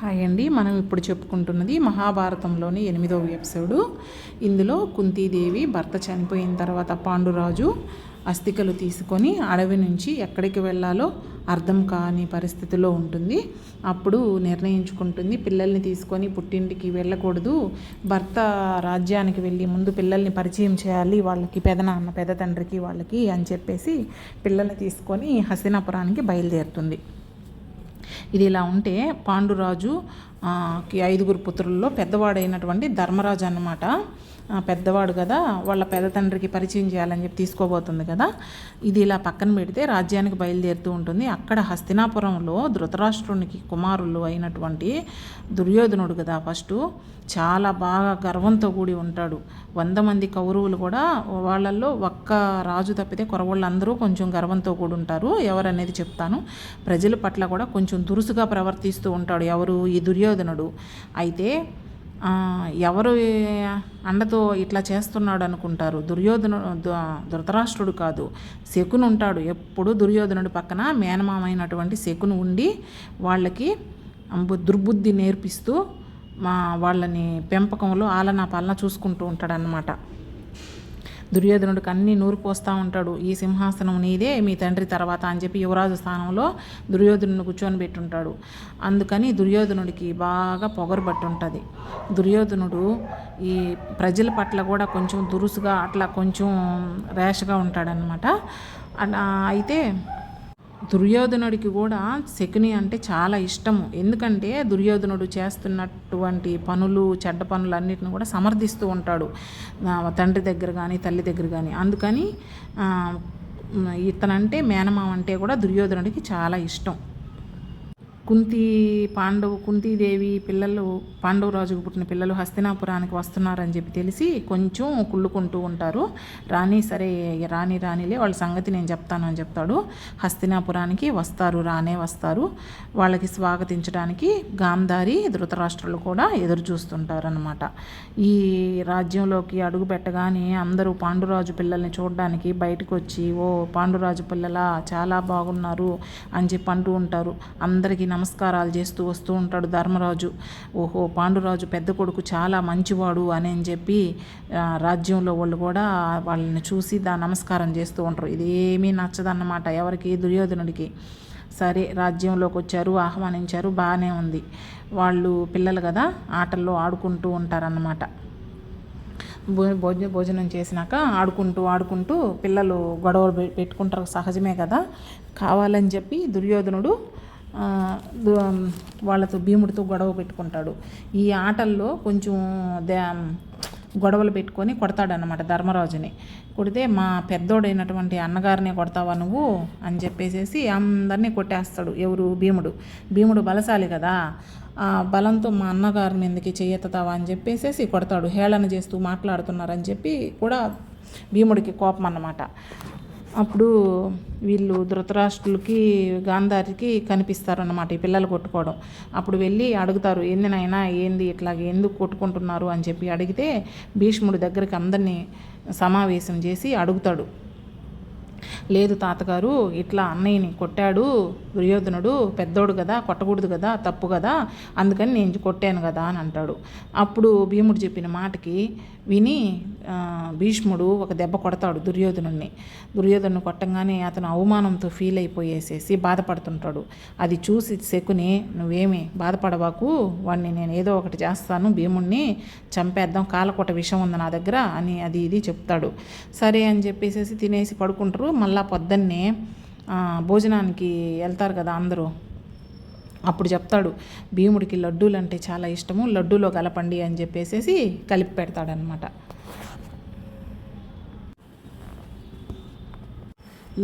Hi అండి. మనం ఇప్పుడు చెప్పుకుంటున్నది మహాభారతంలోని ఎనిమిదవ ఎపిసోడు. ఇందులో కుంతీదేవి భర్త చనిపోయిన తర్వాత పాండురాజు అస్థికలు తీసుకొని అడవి నుంచి ఎక్కడికి వెళ్ళాలో అర్థం కాని పరిస్థితిలో ఉంటుంది. అప్పుడు నిర్ణయించుకుంటుంది పిల్లల్ని తీసుకొని పుట్టింటికి వెళ్ళకూడదు. భర్త రాజ్యానికి వెళ్ళి ముందు పిల్లల్ని పరిచయం చేయాలి వాళ్ళకి పెదనాన్న పెద్ద తండ్రికి వాళ్ళకి అని చెప్పేసి పిల్లల్ని తీసుకొని హస్తినాపురానికి బయలుదేరుతుంది. ఇది ఇలా ఉంటే పాండురాజు ఐదుగురు పుత్రుల్లో పెద్దవాడైనటువంటి ధర్మరాజు అన్నమాట పెద్దవాడు కదా వాళ్ళ పెద్ద తండ్రికి పరిచయం చేయాలని చెప్పి తీసుకోబోతుంది కదా. ఇది ఇలా పక్కన పెడితే రాజ్యానికి బయలుదేరుతూ ఉంటుంది. అక్కడ హస్తినాపురంలో ధృతరాష్ట్రునికి కుమారులు అయినటువంటి దుర్యోధనుడు కదా ఫస్ట్. చాలా బాగా గర్వంతో కూడి ఉంటాడు. వంద మంది కౌరవులు కూడా వాళ్ళల్లో ఒక్క రాజు తప్పితే కొరవాళ్ళందరూ కొంచెం గర్వంతో కూడి ఉంటారు. ఎవరనేది చెప్తాను. ప్రజల పట్ల కూడా కొంచెం దురుసుగా ప్రవర్తిస్తూ ఉంటాడు ఎవరు? ఈ దుర్యోధనుడు. అయితే ఎవరు అండతో ఇట్లా చేస్తున్నాడు అనుకుంటారు? దుర్యోధను ధృతరాష్ట్రుడు కాదు. శకును ఉంటాడు. ఎప్పుడు దుర్యోధనుడి పక్కన మేనమామైనటువంటి శకును ఉండి వాళ్ళకి దుర్బుద్ధి నేర్పిస్తూ మా వాళ్ళని పెంపకంలో ఆలనా పాలన చూసుకుంటూ ఉంటాడనమాట దుర్యోధనుడికి అన్ని నూరు పోస్తూ ఉంటాడు. ఈ సింహాసనం నీదే మీ తండ్రి తర్వాత అని చెప్పి యువరాజు స్థానంలో దుర్యోధనుడిని కూర్చొని పెట్టుంటాడు. అందుకని దుర్యోధనుడికి బాగా పొగరు ఉంటుంది దుర్యోధనుడు ఈ ప్రజల పట్ల కూడా కొంచెం దురుసుగా అట్లా కొంచెం ర్యాష్గా ఉంటాడనమాట అయితే దుర్యోధనుడికి కూడా శకుని అంటే చాలా ఇష్టము. ఎందుకంటే దుర్యోధనుడు చేస్తున్నటువంటి పనులు చెడ్డ పనులు అన్నిటిని కూడా సమర్థిస్తూ ఉంటాడు. తండ్రి దగ్గర కానీ తల్లి దగ్గర కానీ అందుకని ఇతనంటే మేనమామ అంటే కూడా దుర్యోధనుడికి చాలా ఇష్టం. కుంతి పాండవు కుంతీదేవి పిల్లలు పాండవరాజుకు పుట్టిన పిల్లలు హస్తినాపురానికి వస్తున్నారని చెప్పి తెలిసి కొంచెం కుళ్ళుకుంటూ ఉంటారు. రాణి సరే రాణి రాణిలే వాళ్ళ సంగతి నేను చెప్తానని చెప్తాడు. హస్తినాపురానికి వస్తారు రానే వస్తారు. వాళ్ళకి స్వాగతించడానికి గాంధారి ధృతరాష్ట్రులు కూడా ఎదురు చూస్తుంటారనమాట ఈ రాజ్యంలోకి అడుగు పెట్టగానే అందరూ పాండురాజు పిల్లల్ని చూడడానికి బయటకు వచ్చి ఓ పాండురాజు పిల్లలా చాలా బాగున్నారు అని చెప్పి అంటూ ఉంటారు. అందరికీ నమస్కారాలు చేస్తూ వస్తూ ఉంటాడు ధర్మరాజు. ఓహో పాండురాజు పెద్ద కొడుకు చాలా మంచివాడు అని చెప్పి రాజ్యంలో వాళ్ళు కూడా వాళ్ళని చూసి దా నమస్కారం చేస్తూ ఉంటారు. ఇదేమీ నచ్చదన్నమాట ఎవరికి? దుర్యోధనుడికి. సరే రాజ్యంలోకి వచ్చారు ఆహ్వానించారు బాగానే ఉంది. వాళ్ళు పిల్లలు కదా ఆటల్లో ఆడుకుంటూ ఉంటారన్నమాట. భో- భోజ భోజనం చేసినాక ఆడుకుంటూ ఆడుకుంటూ పిల్లలు గొడవలు పె- పెట్టుకుంటారు సహజమే కదా. కావాలని చెప్పి దుర్యోధనుడు వాళ్ళతో భీముడితో గొడవ పెట్టుకుంటాడు. ఈ ఆటల్లో కొంచెం గొడవలు పెట్టుకొని కొడతాడనమాట ధర్మరాజుని. కొడితే మా పెద్దోడైనటువంటి అన్నగారిని కొడతావా నువ్వు? అని చెప్పేసేసి అందరినీ కొట్టేస్తాడు ఎవరు? భీముడు. భీముడు బలశాలి కదా. ఆ బలంతో మా అన్నగారి మీదకి చెయ్యెత్తుతావా అని చెప్పేసేసి కొడతాడు. హేళన చేస్తూ మాట్లాడుతున్నారని చెప్పి కూడా భీముడికి కోపం అన్నమాట. అప్పుడు వీళ్ళు ధృతరాష్ట్రులకి గాంధారికి కనిపిస్తారన్నమాట ఈ పిల్లలు కొట్టుకోవడం. అప్పుడు వెళ్ళి అడుగుతారు ఏందినైనా ఏంది ఇట్లాగ ఎందుకు కొట్టుకుంటున్నారు? అని చెప్పి అడిగితే భీష్ముడి దగ్గరికి అందరినీ సమావేశం చేసి అడుగుతాడు. లేదు తాతగారు ఇట్లా అన్నయ్యని కొట్టాడు దుర్యోధనుడు పెద్దోడు కదా కొట్టకూడదు కదా తప్పు కదా అందుకని నేను కొట్టాను కదా అని అంటాడు. అప్పుడు భీముడు చెప్పిన మాటకి విని భీష్ముడు ఒక దెబ్బ కొడతాడు దుర్యోధనుణ్ణి. దుర్యోధను కొట్టంగానే అతను అవమానంతో ఫీల్ అయిపోయేసేసి బాధపడుతుంటాడు. అది చూసి శకుని నువ్వేమి బాధపడవాకు వాడిని నేను ఏదో ఒకటి చేస్తాను భీముణ్ణి చంపేద్దాం కాలకొట విషం ఉంది నా దగ్గర అని అది ఇది చెప్తాడు. సరే అని చెప్పేసి తినేసి పడుకుంటారు. మళ్ళా పొద్దున్నే భోజనానికి వెళ్తారు కదా అందరూ. అప్పుడు చెప్తాడు భీముడికి లడ్డూలు అంటే చాలా ఇష్టము లడ్డూలో కలపండి అని చెప్పేసేసి కలిపి పెడతాడనమాట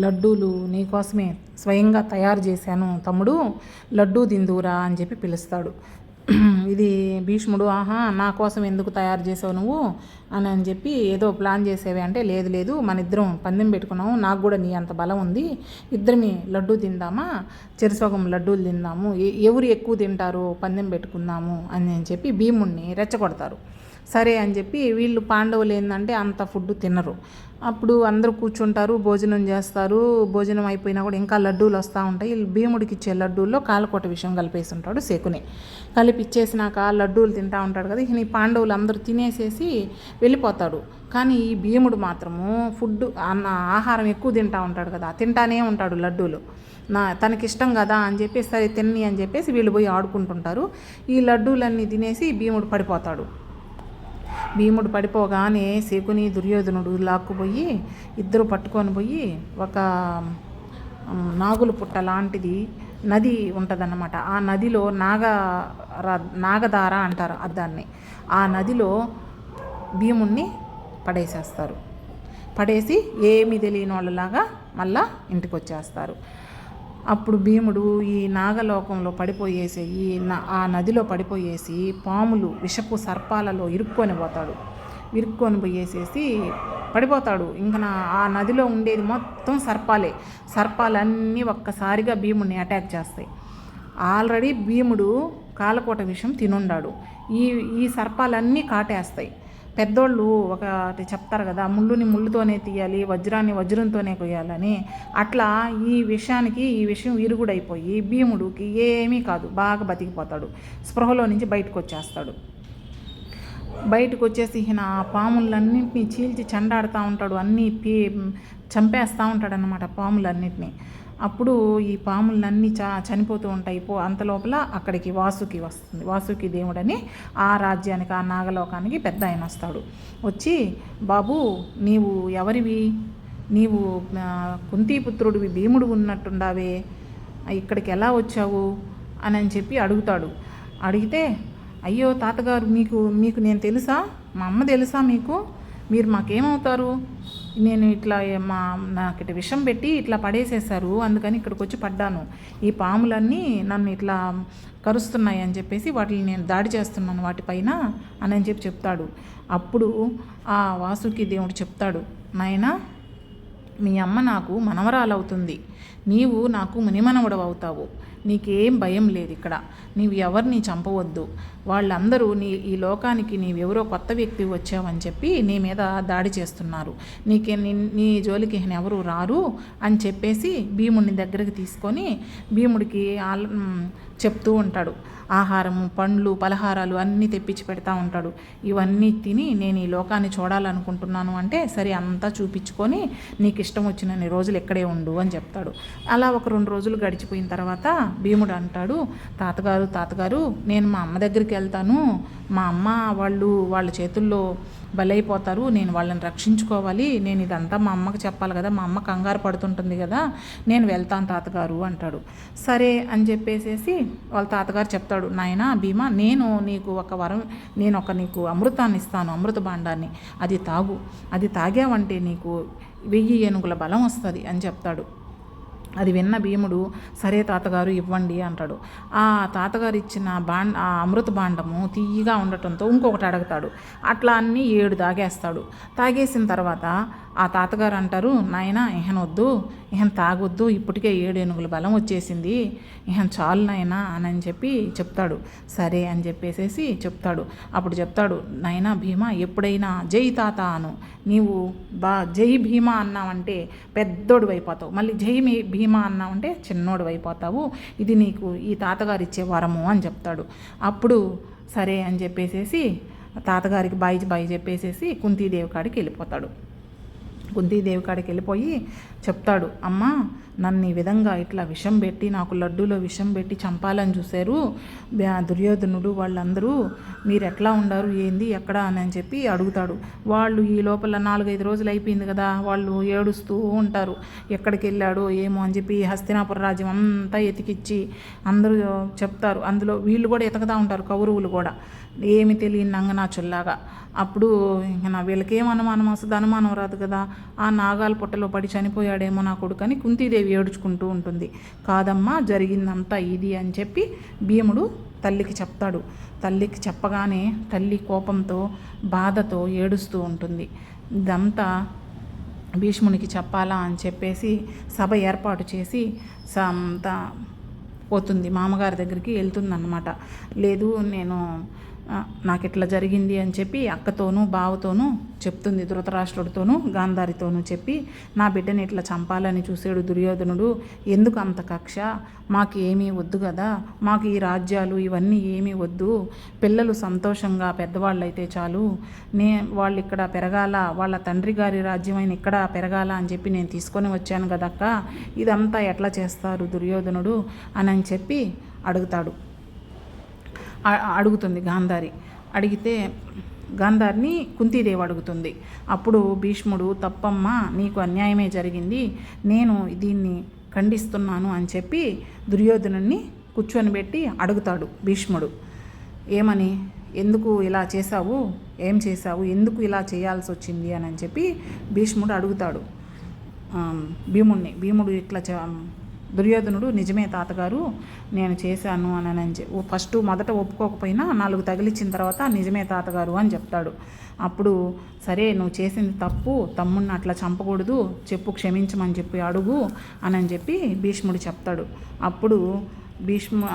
లడ్డూలు నీకోసమే స్వయంగా తయారు చేశాను తమ్ముడు లడ్డూ దిందూరా అని చెప్పి పిలుస్తాడు. ఇది భీష్ముడు ఆహా నా కోసం ఎందుకు తయారు చేసావు నువ్వు? అని అని చెప్పి ఏదో ప్లాన్ చేసేవి అంటే లేదు లేదు మన ఇద్దరం పందెం పెట్టుకున్నాము నాకు కూడా నీ అంత బలం ఉంది ఇద్దరిమి లడ్డూ తిందామా చెరుసగం లడ్డూలు తిందాము ఎ- ఎవరు ఎక్కువ తింటారు పందెం పెట్టుకుందాము అని అని చెప్పి భీముణ్ణి రెచ్చగొడతారు. సరే అని చెప్పి వీళ్ళు పాండవులు ఏంటంటే అంత ఫుడ్ తినరు. అప్పుడు అందరూ కూర్చుంటారు భోజనం చేస్తారు భోజనం అయిపోయినా కూడా ఇంకా లడ్డూలు వస్తూ ఉంటాయి. వీళ్ళు భీముడికి ఇచ్చే లడ్డూల్లో కాలకోట విషయం కలిపేసి ఉంటాడు శకుని. కలిపి ఇచ్చేసినాక లడ్డూలు తింటూ ఉంటాడు కదా ఈ పాండవులు అందరూ తినేసేసి వెళ్ళిపోతాడు. కానీ ఈ భీముడు మాత్రము ఫుడ్ అన్న ఆహారం ఎక్కువ తింటా ఉంటాడు కదా తింటానే ఉంటాడు లడ్డూలు. నా తనకి ఇష్టం కదా అని చెప్పేసి సరే తిన్ని అని చెప్పేసి వీళ్ళు పోయి ఆడుకుంటుంటారు. ఈ లడ్డూలన్నీ తినేసి భీముడు పడిపోతాడు. భీముడు పడిపోగానే శకుని దుర్యోధనుడు లాక్కుపోయి ఇద్దరు పట్టుకొని పోయి ఒక నాగుల పుట్ట లాంటిది నది ఉంటుందన్నమాట. ఆ నదిలో నాగ నాగధార నాగదార అంటారు ఆ దాన్ని ఆ నదిలో భీముణ్ణి పడేసేస్తారు. పడేసి ఏమీ తెలియని వాళ్ళలాగా మళ్ళా ఇంటికి వచ్చేస్తారు అప్పుడు భీముడు ఈ నాగలోకంలో పడిపోయేసి ఈ న- ఆ నదిలో పడిపోయేసి పాములు విషపు సర్పాలలో ఇరుక్కొని పోతాడు. ఇరుక్కొని పోయేసేసి పడిపోతాడు. ఇంకా నా ఆ నదిలో ఉండేది మొత్తం సర్పాలే. సర్పాలన్నీ ఒక్కసారిగా భీముడిని అటాక్ చేస్తాయి. ఆల్రెడీ భీముడు కాలకోట విషయం తినుండాడు. ఈ ఈ సర్పాలన్నీ కాటేస్తాయి. పెద్దోళ్ళు ఒకటి చెప్తారు కదా ముళ్ళుని ముళ్ళుతోనే తీయాలి వజ్రాన్ని వజ్రంతోనే కొయ్యాలని. అట్లా ఈ విషయానికి ఈ విషయం ఇరుగుడైపోయి భీముడికి ఏమీ కాదు బాగా బతికిపోతాడు. స్పృహలో నుంచి బయటకు వచ్చేస్తాడు బయటకు వచ్చేసి ఈయన ఆ పాములన్నింటినీ చీల్చి చెండాడుతూ ఉంటాడు అన్నీ పీ చంపేస్తూ ఉంటాడనమాట పాములన్నింటినీ. అప్పుడు ఈ పాములన్నీ చ చనిపోతూ ఉంటాయి. పో అంత లోపల అక్కడికి వాసుకి వస్తుంది. వాసుకి దేవుడని ఆ రాజ్యానికి ఆ నాగలోకానికి పెద్ద ఆయన వస్తాడు. వచ్చి బాబు నీవు ఎవరివి? నీవు కుంతీపుత్రుడివి భీముడు ఉన్నట్టుండావే. ఇక్కడికి ఎలా వచ్చావు? అని అని చెప్పి అడుగుతాడు. అడిగితే అయ్యో తాతగారు మీకు మీకు నేను తెలుసా? మా అమ్మ తెలుసా మీకు? మీరు మాకేమవుతారు? నేను ఇట్లా మా నాకు ఇట్లా విషం పెట్టి ఇట్లా పడేసేసారు అందుకని ఇక్కడికి వచ్చి పడ్డాను. ఈ పాములన్నీ నన్ను ఇట్లా కరుస్తున్నాయి అని చెప్పేసి వాటిని నేను దాడి చేస్తున్నాను వాటిపైన అని చెప్పి చెప్తాడు. అప్పుడు ఆ వాసుకి దేవుడు చెప్తాడు నాయనా మీ అమ్మ నాకు మనవరాలవుతుంది. నీవు నాకు మునిమనవడు అవుతావు నీకేం భయం లేదు ఇక్కడ. నీవు ఎవరిని చంపవద్దు. వాళ్ళందరూ నీ ఈ లోకానికి నీవెవరో కొత్త వ్యక్తి వచ్చావని చెప్పి నీ మీద దాడి చేస్తున్నారు. నీకే నీ నీ జోలికి ఎవరు రారు అని చెప్పేసి భీముడిని దగ్గరికి తీసుకొని భీముడికి చెప్తూ ఉంటాడు. ఆహారము పండ్లు పలహారాలు అన్నీ తెప్పించి పెడతా ఉంటాడు. ఇవన్నీ తిని నేను ఈ లోకాన్ని చూడాలనుకుంటున్నాను అంటే సరే అంతా చూపించుకొని నీకు ఇష్టం వచ్చినన్ని రోజులు ఇక్కడే ఉండు అని చెప్తాడు. అలా ఒక రెండు రోజులు గడిచిపోయిన తర్వాత భీముడు అంటాడు తాతగారు తాతగారు నేను మా అమ్మ దగ్గరికి వెళ్తాను మా అమ్మ వాళ్ళు వాళ్ళ చేతుల్లో బలైపోతారు. నేను వాళ్ళని రక్షించుకోవాలి. నేను ఇదంతా మా అమ్మకి చెప్పాలి కదా. మా అమ్మ కంగారు పడుతుంటుంది కదా. నేను వెళ్తాను తాతగారు అంటాడు. సరే అని చెప్పేసేసి వాళ్ళ తాతగారు చెప్తాడు. నాయన భీమా నేను నీకు ఒక వరం నేను ఒక నీకు అమృతాన్ని ఇస్తాను అమృత భాండాన్ని. అది తాగు. అది తాగావంటే నీకు వెయ్యి ఏనుగుల బలం వస్తుంది అని చెప్తాడు. అది విన్న భీముడు సరే తాతగారు ఇవ్వండి అంటాడు. ఆ తాతగారు ఇచ్చిన బాండ్ ఆ అమృత బాండము తీయగా ఉండటంతో ఇంకొకటి అడుగుతాడు. అట్లా అన్నీ ఏడు తాగేస్తాడు తాగేసిన తర్వాత ఆ తాతగారు అంటారు నాయన ఇహన వద్దు ఇహన తాగొద్దు ఇప్పటికే ఏడు ఏనుగుల బలం వచ్చేసింది ఇహన్ చాలు నాయనా అని అని చెప్పి చెప్తాడు. సరే అని చెప్పేసేసి చెప్తాడు. అప్పుడు చెప్తాడు నాయనా భీమా ఎప్పుడైనా జై తాత అను. నీవు బా జై భీమా అన్నావంటే పెద్దోడు అయిపోతావు మళ్ళీ జై మీ భీమా అన్నావంటే చిన్నోడు అయిపోతావు ఇది నీకు ఈ తాతగారు ఇచ్చే వరము అని చెప్తాడు. అప్పుడు సరే అని చెప్పేసేసి తాతగారికి బాయి బాయి చెప్పేసేసి కుంతీదేవి కాడికి వెళ్ళిపోతాడు. కుంతీదేవి కాడికి వెళ్ళిపోయి చెప్తాడు అమ్మా నన్ను ఈ విధంగా ఇట్లా విషం పెట్టి నాకు లడ్డూలో విషం పెట్టి చంపాలని చూశారు. దుర్యోధనుడు వాళ్ళందరూ మీరు ఎట్లా ఉండారు? ఏంది? ఎక్కడ? అని అని చెప్పి అడుగుతాడు. వాళ్ళు ఈ లోపల నాలుగైదు రోజులు అయిపోయింది కదా వాళ్ళు ఏడుస్తూ ఉంటారు. ఎక్కడికి వెళ్ళాడో ఏమో అని చెప్పి హస్తినాపుర రాజ్యం అంతా ఎతికిచ్చి అందరూ చెప్తారు. అందులో వీళ్ళు కూడా ఎతకదా ఉంటారు కౌరవులు కూడా. ఏమి తెలియని నంగనాచుల్లాగా. అప్పుడు ఇంక నా వీళ్ళకేం అనుమానం? వస్తుంది అనుమానం రాదు కదా. ఆ నాగాల పుట్టలో పడి చనిపోయాడేమో నా కొడుకని కుంతీదేవి ఏడుచుకుంటూ ఉంటుంది. కాదమ్మా జరిగిందంతా ఇది అని చెప్పి భీముడు తల్లికి చెప్తాడు. తల్లికి చెప్పగానే తల్లి కోపంతో బాధతో ఏడుస్తూ ఉంటుంది. ఇదంతా భీష్మునికి చెప్పాలా అని చెప్పేసి సభ ఏర్పాటు చేసి సంత పోతుంది. మామగారి దగ్గరికి వెళ్తుందన్నమాట. లేదు నేను నాకు ఇట్లా జరిగింది అని చెప్పి అక్కతోనూ బావతోనూ చెప్తుంది ధృతరాష్ట్రుడితోనూ గాంధారితోనూ చెప్పి నా బిడ్డని ఇట్లా చంపాలని చూసాడు దుర్యోధనుడు ఎందుకు అంత కక్ష? మాకు ఏమీ వద్దు కదా మాకు ఈ రాజ్యాలు ఇవన్నీ ఏమీ వద్దు. పిల్లలు సంతోషంగా పెద్దవాళ్ళు అయితే చాలు. నే వాళ్ళు ఇక్కడ పెరగాల వాళ్ళ తండ్రి గారి రాజ్యమైన ఇక్కడ పెరగాల అని చెప్పి నేను తీసుకొని వచ్చాను కదక్క ఇదంతా ఎట్లా చేస్తారు దుర్యోధనుడు? అని అని చెప్పి అడుగుతాడు. అడుగుతుంది గాంధారి. అడిగితే గాంధారిని కుంతీదేవి అడుగుతుంది. అప్పుడు భీష్ముడు తప్పమ్మ నీకు అన్యాయమే జరిగింది. నేను దీన్ని ఖండిస్తున్నాను అని చెప్పి దుర్యోధనుణ్ణి కూర్చొని పెట్టి అడుగుతాడు భీష్ముడు. ఏమని? ఎందుకు ఇలా చేశావు? ఏం చేశావు? ఎందుకు ఇలా చేయాల్సి వచ్చింది? అని అని చెప్పి భీష్ముడు అడుగుతాడు. భీముణ్ణి. భీముడు ఇట్లా దుర్యోధనుడు నిజమే తాతగారు నేను చేశాను అని అని ఓ ఫస్ట్ మొదట ఒప్పుకోకపోయినా నాలుగు తగిలిచ్చిన తర్వాత నిజమే తాతగారు అని చెప్తాడు. అప్పుడు సరే నువ్వు చేసింది తప్పు తమ్ముడిని అట్లా చంపకూడదు చెప్పు క్షమించమని చెప్పి అడుగు అని అని చెప్పి భీష్ముడు చెప్తాడు. అప్పుడు భీష్ము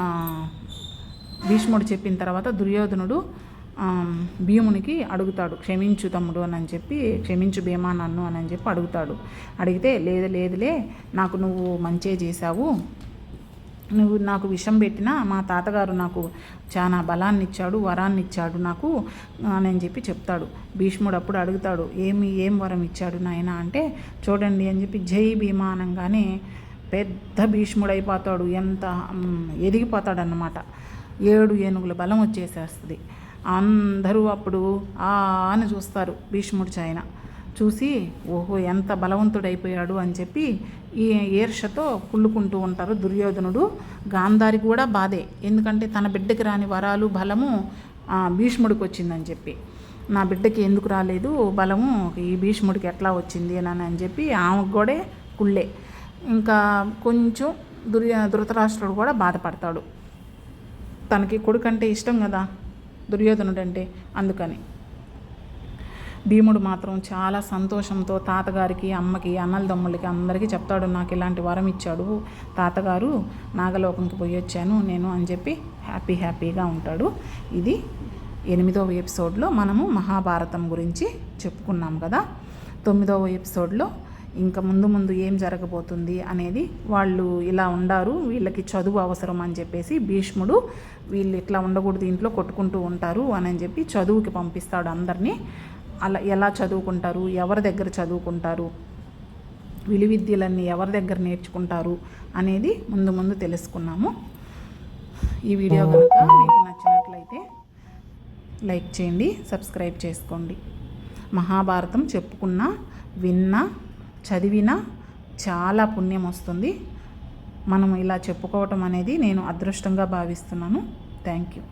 భీష్ముడు చెప్పిన తర్వాత దుర్యోధనుడు భీమునికి అడుగుతాడు క్షమించు తమ్ముడు అని చెప్పి క్షమించు భీమా నన్ను అని చెప్పి అడుగుతాడు. అడిగితే లేదు లేదులే నాకు నువ్వు మంచే చేశావు. నువ్వు నాకు విషం పెట్టినా మా తాతగారు నాకు చాలా బలాన్ని ఇచ్చాడు వరాన్ని ఇచ్చాడు నాకు అని చెప్పి చెప్తాడు. భీష్ముడు అప్పుడు అడుగుతాడు ఏమి ఏం వరం ఇచ్చాడు నాయన అంటే చూడండి అని చెప్పి జై భీమా అనగానే పెద్ద భీష్ముడు అయిపోతాడు ఎంత ఎదిగిపోతాడన్నమాట. ఎదిగిపోతాడు అన్నమాట ఏడు ఏనుగుల బలం వచ్చేసేస్తుంది. అందరూ అప్పుడు ఆ అని చూస్తారు భీష్ముడి చాయన చూసి ఓహో ఎంత బలవంతుడైపోయాడు అని చెప్పి ఈ ఈర్షతో కుళ్ళుకుంటూ ఉంటారు దుర్యోధనుడు. గాంధారి కూడా బాధే ఎందుకంటే తన బిడ్డకి రాని వరాలు బలము ఆ, భీష్ముడికి వచ్చిందని చెప్పి. నా బిడ్డకి ఎందుకు రాలేదు? బలము ఈ భీష్ముడికి ఎట్లా వచ్చింది? అని అని చెప్పి ఆమెకు కూడా కుళ్ళే. ఇంకా కొంచెం దుర్య ధృతరాష్ట్రుడు కూడా బాధపడతాడు. తనకి కొడుకంటే ఇష్టం కదా? దుర్యోధనుడు అంటే అందుకని. భీముడు మాత్రం చాలా సంతోషంతో తాతగారికి అమ్మకి అన్నలదమ్ములకి అందరికీ చెప్తాడు నాకు ఇలాంటి వరం ఇచ్చాడు. తాతగారు నాగలోకంకి పోయి వచ్చాను నేను అని చెప్పి హ్యాపీ హ్యాపీగా ఉంటాడు. ఇది ఎనిమిదవ ఎపిసోడ్లో మనము మహాభారతం గురించి చెప్పుకున్నాం కదా. తొమ్మిదవ ఎపిసోడ్లో ఇంకా ముందు ముందు ఏం జరగబోతుంది అనేది వాళ్ళు ఇలా ఉండారు వీళ్ళకి చదువు అవసరం అని చెప్పేసి భీష్ముడు వీళ్ళు ఇట్లా ఉండకూడదు ఇంట్లో కొట్టుకుంటూ ఉంటారు అని చెప్పి చదువుకి పంపిస్తాడు అందరినీ. అలా ఎలా చదువుకుంటారు ఎవరి దగ్గర చదువుకుంటారు విలువిద్యలన్నీ ఎవరి దగ్గర నేర్చుకుంటారు అనేది ముందు ముందు తెలుసుకున్నాము. ఈ వీడియో కనుక మీకు నచ్చినట్లయితే లైక్ చేయండి సబ్స్క్రైబ్ చేసుకోండి. మహాభారతం చెప్పుకున్న విన్నా చదివినా చాలా పుణ్యం వస్తుంది. మనం ఇలా చెప్పుకోవటం అనేది నేను అదృష్టంగా భావిస్తున్నాను. Thank you.